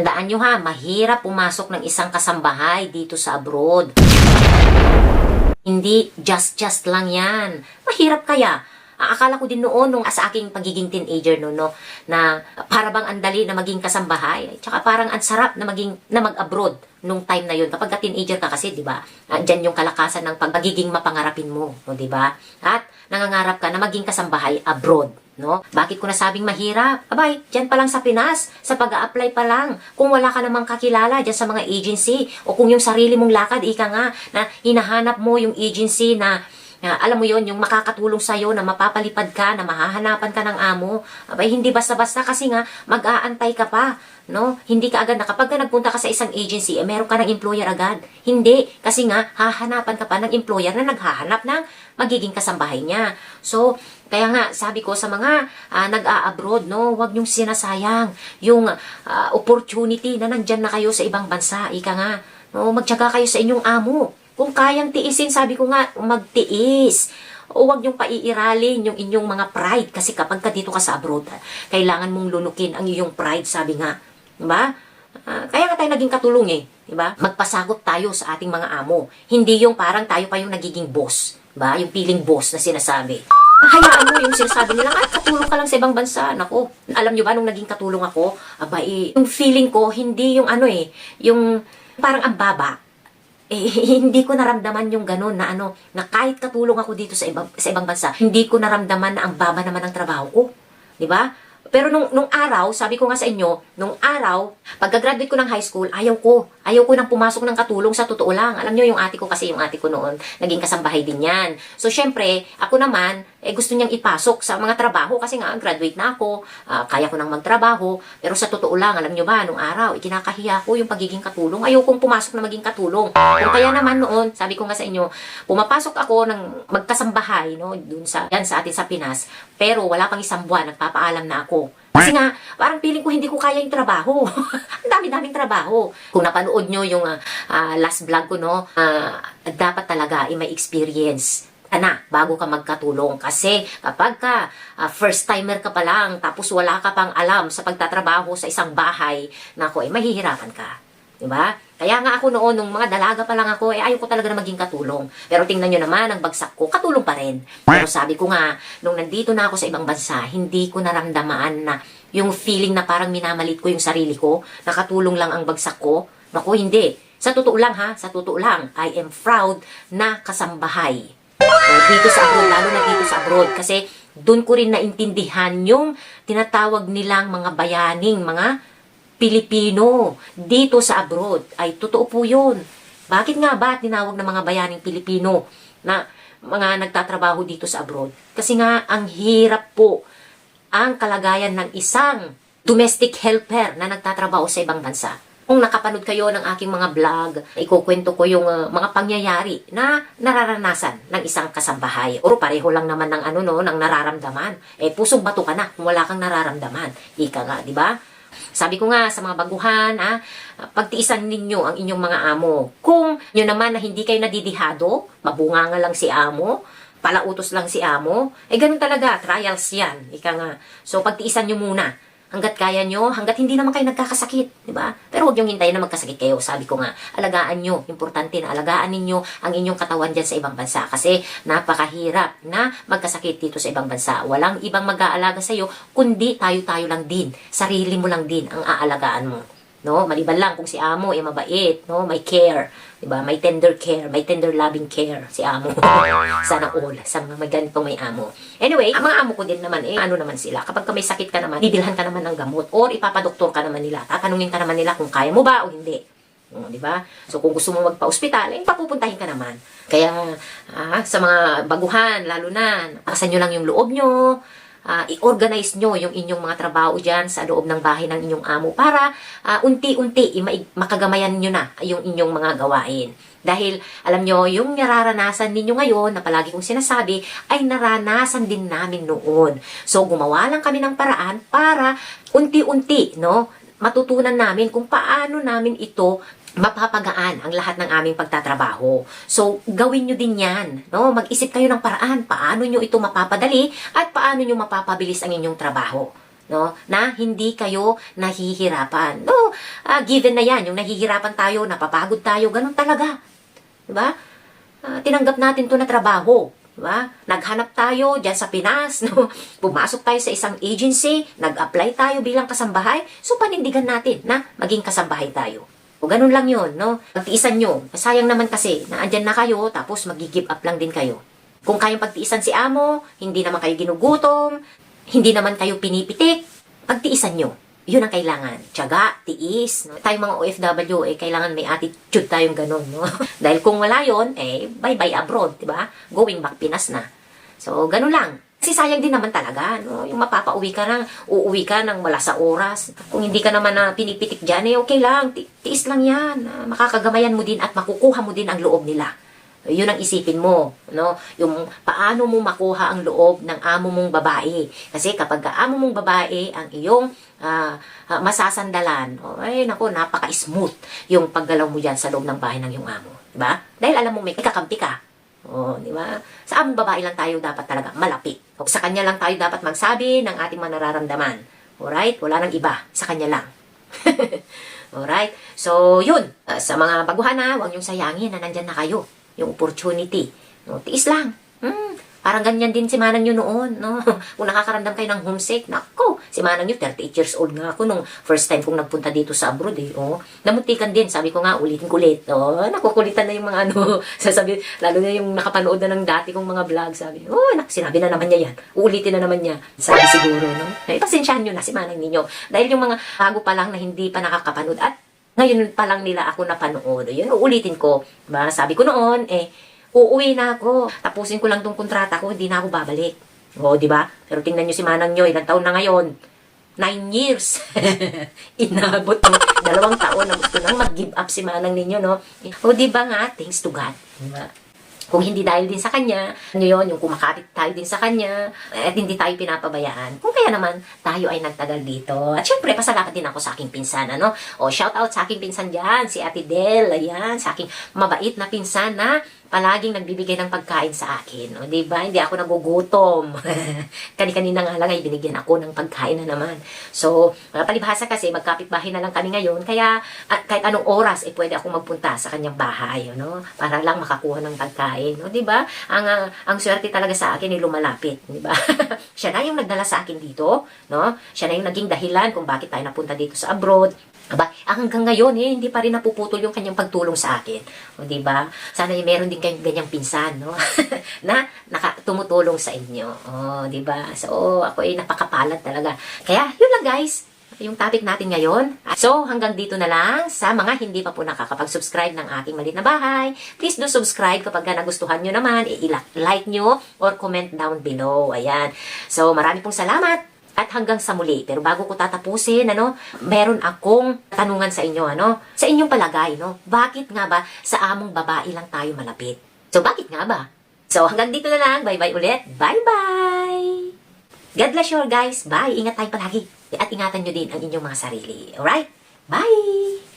Tandaan nyo ha, mahirap pumasok ng isang kasambahay dito sa abroad. Hindi just-just lang yan. Mahirap kaya. Akala ko din noon nung sa aking pagiging teenager no, no na para bang andali na maging kasambahay. Tsaka parang ang sarap na maging na mag-abroad nung time na yun. Kapag ka teenager ka kasi, di ba? Diyan yung kalakasan ng pagiging mapangarapin mo, no, di ba? At nangangarap ka na maging kasambahay abroad. No? Bakit ko nasabing mahirap? Abay, dyan pa lang sa Pinas, sa pag apply pa lang. Kung wala ka namang kakilala dyan sa mga agency, o kung yung sarili mong lakad, ika nga, na hinahanap mo yung agency na na alam mo yon yung makakatulong sa'yo na mapapalipad ka, na mahahanapan ka ng amo. Abay, hindi basta-basta kasi nga, mag-aantay ka pa. No? Hindi ka agad na kapag ka nagpunta ka sa isang agency, eh, meron ka ng employer agad. Hindi. Kasi nga, hahanapan ka pa ng employer na naghahanap ng magiging kasambahay niya. So, kaya nga, sabi ko sa mga ah, nag-a-abroad, no, huwag niyong sinasayang yung ah, opportunity na nandyan na kayo sa ibang bansa. Ika nga, no, magtyaga kayo sa inyong amo. Kung kayang tiisin, sabi ko nga, magtiis. O huwag niyong paiiralin yung inyong mga pride. Kasi kapag ka dito ka sa abroad, ah, kailangan mong lunukin ang iyong pride, sabi nga. Diba? Ah, kaya nga tayo naging katulong eh. Diba? Magpasagot tayo sa ating mga amo. Hindi yung parang tayo pa yung nagiging boss. Diba? Yung feeling boss na sinasabi. Hayaan mo yung sinasabi nila, ay, katulong ka lang sa ibang bansa. Nako, alam nyo ba, nung naging katulong ako, aba, eh, yung feeling ko, hindi yung ano eh, yung parang ang baba eh, hindi ko naramdaman yung ganun na ano, na kahit katulong ako dito sa ibang, sa ibang bansa, hindi ko naramdaman na ang baba naman ng trabaho ko. Di ba? Pero nung, nung araw, sabi ko nga sa inyo, nung araw, pagka-graduate ko ng high school, ayaw ko. Ayaw ko nang pumasok ng katulong sa totoo lang. Alam nyo, yung ate ko kasi, yung ate ko noon, naging kasambahay din yan. So, syempre, ako naman, eh, gusto niyang ipasok sa mga trabaho kasi nga, graduate na ako, ah, kaya ko nang magtrabaho. Pero sa totoo lang, alam nyo ba, nung araw, ikinakahiya ko yung pagiging katulong. Ayaw kong pumasok na maging katulong. Kung kaya naman noon, sabi ko nga sa inyo, pumapasok ako ng magkasambahay, no, dun sa, yan sa atin sa Pinas, pero wala pang isang buwan, nagpapaalam na ako. Kasi nga, parang feeling ko hindi ko kaya yung trabaho. Ang dami-daming trabaho. Kung napanood nyo yung ah, ah, last vlog ko, no, ah, dapat talaga ay may experience ka na bago ka magkatulong. Kasi kapag ka ah, first timer ka pa lang, tapos wala ka pang alam sa pagtatrabaho sa isang bahay, nako, eh, mahihirapan ka. Diba? Kaya nga ako noon, nung mga dalaga pa lang ako, eh ayaw ko talaga na maging katulong. Pero tingnan nyo naman, ang bagsak ko, katulong pa rin. Pero sabi ko nga, nung nandito na ako sa ibang bansa, hindi ko naramdaman na yung feeling na parang minamalit ko yung sarili ko, nakatulong lang ang bagsak ko. Naku, hindi. Sa totoo lang ha, sa totoo lang, I am proud na kasambahay. O, dito sa abroad, lalo na dito sa abroad. Kasi doon ko rin naintindihan yung tinatawag nilang mga bayaning, mga Pilipino dito sa abroad. Ay, totoo po yun. Bakit nga ba tinawag ng mga bayaning Pilipino na mga nagtatrabaho dito sa abroad? Kasi nga, ang hirap po ang kalagayan ng isang domestic helper na nagtatrabaho sa ibang bansa. Kung nakapanood kayo ng aking mga vlog, ikukwento ko yung uh, mga pangyayari na nararanasan ng isang kasambahay. O pareho lang naman ng ano no, ng nararamdaman. Eh pusong bato ka na kung wala kang nararamdaman. Ika nga, di ba? Sabi ko nga sa mga baguhan, ah, pagtiisan ninyo ang inyong mga amo. Kung nyo naman na hindi kayo nadidihado, mabunga nga lang si amo, palautos lang si amo, eh ganun talaga, trials yan. Ika nga. So pagtiisan nyo muna hanggat kaya nyo, hanggat hindi naman kayo nagkakasakit, di ba? Pero huwag niyong hintayin na magkasakit kayo. Sabi ko nga, alagaan nyo, importante na alagaan ninyo ang inyong katawan dyan sa ibang bansa kasi napakahirap na magkasakit dito sa ibang bansa. Walang ibang mag-aalaga sa iyo, kundi tayo-tayo lang din. Sarili mo lang din ang aalagaan mo. No, maliban lang kung si amo ay mabait, no, may care, 'di ba? May tender care, may tender loving care si amo. Sana all sa mga may ganito may amo. Anyway, ang mga amo ko din naman eh, ano naman sila, kapag ka may sakit ka naman, bibilhan ka naman ng gamot or ipapadoktor ka naman nila. Tatanungin ka naman nila kung kaya mo ba o hindi. O, di ba? So, kung gusto mo magpa-ospital, eh, papupuntahin ka naman. Kaya, ah, sa mga baguhan, lalo na, akasan nyo lang yung loob nyo, ah, i-organize nyo yung inyong mga trabaho dyan sa loob ng bahay ng inyong amo para ah, unti-unti makagamayan nyo na yung inyong mga gawain. Dahil, alam nyo, yung nararanasan ninyo ngayon, na palagi kong sinasabi, ay naranasan din namin noon. So, gumawa lang kami ng paraan para unti-unti, no, matutunan namin kung paano namin ito mapapagaan ang lahat ng aming pagtatrabaho. So, gawin nyo din yan. No? Mag-isip kayo ng paraan paano nyo ito mapapadali at paano nyo mapapabilis ang inyong trabaho. no? Na hindi kayo nahihirapan. No, ah, given na 'yan, yung nahihirapan tayo, napapagod tayo, ganun talaga. 'Di ba? Ah, tinanggap natin 'to na trabaho. Diba? Naghanap tayo dyan sa Pinas, no? Pumasok tayo sa isang agency, nag-apply tayo bilang kasambahay, so panindigan natin na maging kasambahay tayo. O ganun lang yun, no? Pagtiisan nyo. Sayang naman kasi, na andyan na kayo, tapos mag-give up lang din kayo. Kung kayong pagtiisan si amo, hindi naman kayo ginugutom, hindi naman kayo pinipitik, pagtiisan nyo. Yun ang kailangan. Tiyaga, tiis. No? Tayong mga OFW, eh, kailangan may attitude tayong ganun. No? Dahil kung wala yon eh, bye-bye abroad, di ba? Going back Pinas na. So, ganun lang. Kasi sayang din naman talaga, no? Yung mapapauwi ka ng, uuwi ka ng wala sa oras. Kung hindi ka naman na pinipitik dyan, eh, okay lang. Ti- tiis lang yan. Makakagamayan mo din at makukuha mo din ang loob nila. Yun ang isipin mo, no? Yung paano mo makuha ang loob ng amo mong babae. Kasi kapag ka amo mong babae ang iyong ah, masasandalan, oh, ay nako, napaka-smooth yung paggalaw mo diyan sa loob ng bahay ng iyong amo, di ba? Dahil alam mo may kakampi ka. Oh, di ba? Sa among babae lang tayo dapat talaga malapit. O, sa kanya lang tayo dapat magsabi ng ating mga nararamdaman. Alright? Wala nang iba. Sa kanya lang. Alright? So, yun. Uh, sa mga baguhan na, huwag niyong sayangin na nandyan na kayo. Yung opportunity. No, tiis lang. Hmm, parang ganyan din si Manang nyo noon. No? Kung nakakaramdam kayo ng homesick, nako, si Manang nyo, 38 years old nga ako nung first time kong nagpunta dito sa abroad. Eh. Oh, namuntikan din, sabi ko nga, ulitin kulit. Oh, nakukulitan na yung mga ano, sasabi, lalo na yung nakapanood na ng dati kong mga vlog, sabi, oh, nak, sinabi na naman niya yan. Uulitin na naman niya. Sabi siguro, no? Eh, pasensyahan nyo na si Manang ninyo. Dahil yung mga bago pa lang na hindi pa nakakapanood at ngayon pa lang nila ako napanood. Yun, uulitin ko. Diba? Sabi ko noon, eh, uuwi na ako. Tapusin ko lang tong kontrata ko, hindi na ako babalik. O, di ba? Pero tingnan nyo si Manang nyo, ilang taon na ngayon? Nine years. Inabot mo. Dalawang taon na gusto nang mag-give up si Manang ninyo, no? O, di ba nga? Thanks to God. Di ba? Kung hindi dahil din sa kanya, ano yun, yung kumakapit tayo din sa kanya, at hindi tayo pinapabayaan. Kung kaya naman, tayo ay nagtagal dito. At syempre, pasalamat din ako sa aking pinsan, ano? O, shout out sa aking pinsan dyan, si Ate Del, ayan, sa aking mabait na pinsan na palaging nagbibigay ng pagkain sa akin. O, di ba? Hindi ako nagugutom. Kani-kanina nga lang ay binigyan ako ng pagkain na naman. So, uh, palibhasa kasi, magkapit-bahay na lang kami ngayon, kaya at kahit anong oras, eh, pwede akong magpunta sa kanyang bahay, no? Para lang makakuha ng pagkain, no? Di ba? Ang, ah, ang swerte talaga sa akin ay lumalapit, di ba? Siya na yung nagdala sa akin dito, no? Siya na yung naging dahilan kung bakit tayo napunta dito sa abroad. Aba, hanggang ngayon, eh, hindi pa rin napuputol yung kanyang pagtulong sa akin. O, di ba? Sana eh, meron din kayong ganyang pinsan, no? na naka, tumutulong sa inyo. O, di ba? So, ako ay napakapalad talaga. Kaya, yun lang guys yung topic natin ngayon. So, hanggang dito na lang sa mga hindi pa po nakakapag-subscribe ng aking malit na bahay. Please do subscribe kapag ka nagustuhan nyo naman, i-like nyo or comment down below. Ayan. So, marami pong salamat at hanggang sa muli. Pero bago ko tatapusin, ano, meron akong tanungan sa inyo, ano, sa inyong palagay, no, bakit nga ba sa among babae lang tayo malapit? So, bakit nga ba? So, hanggang dito na lang. Bye-bye ulit. Bye-bye! God bless you all, guys. Bye! Ingat tayo palagi. At ingatan nyo din ang inyong mga sarili. Alright? Bye!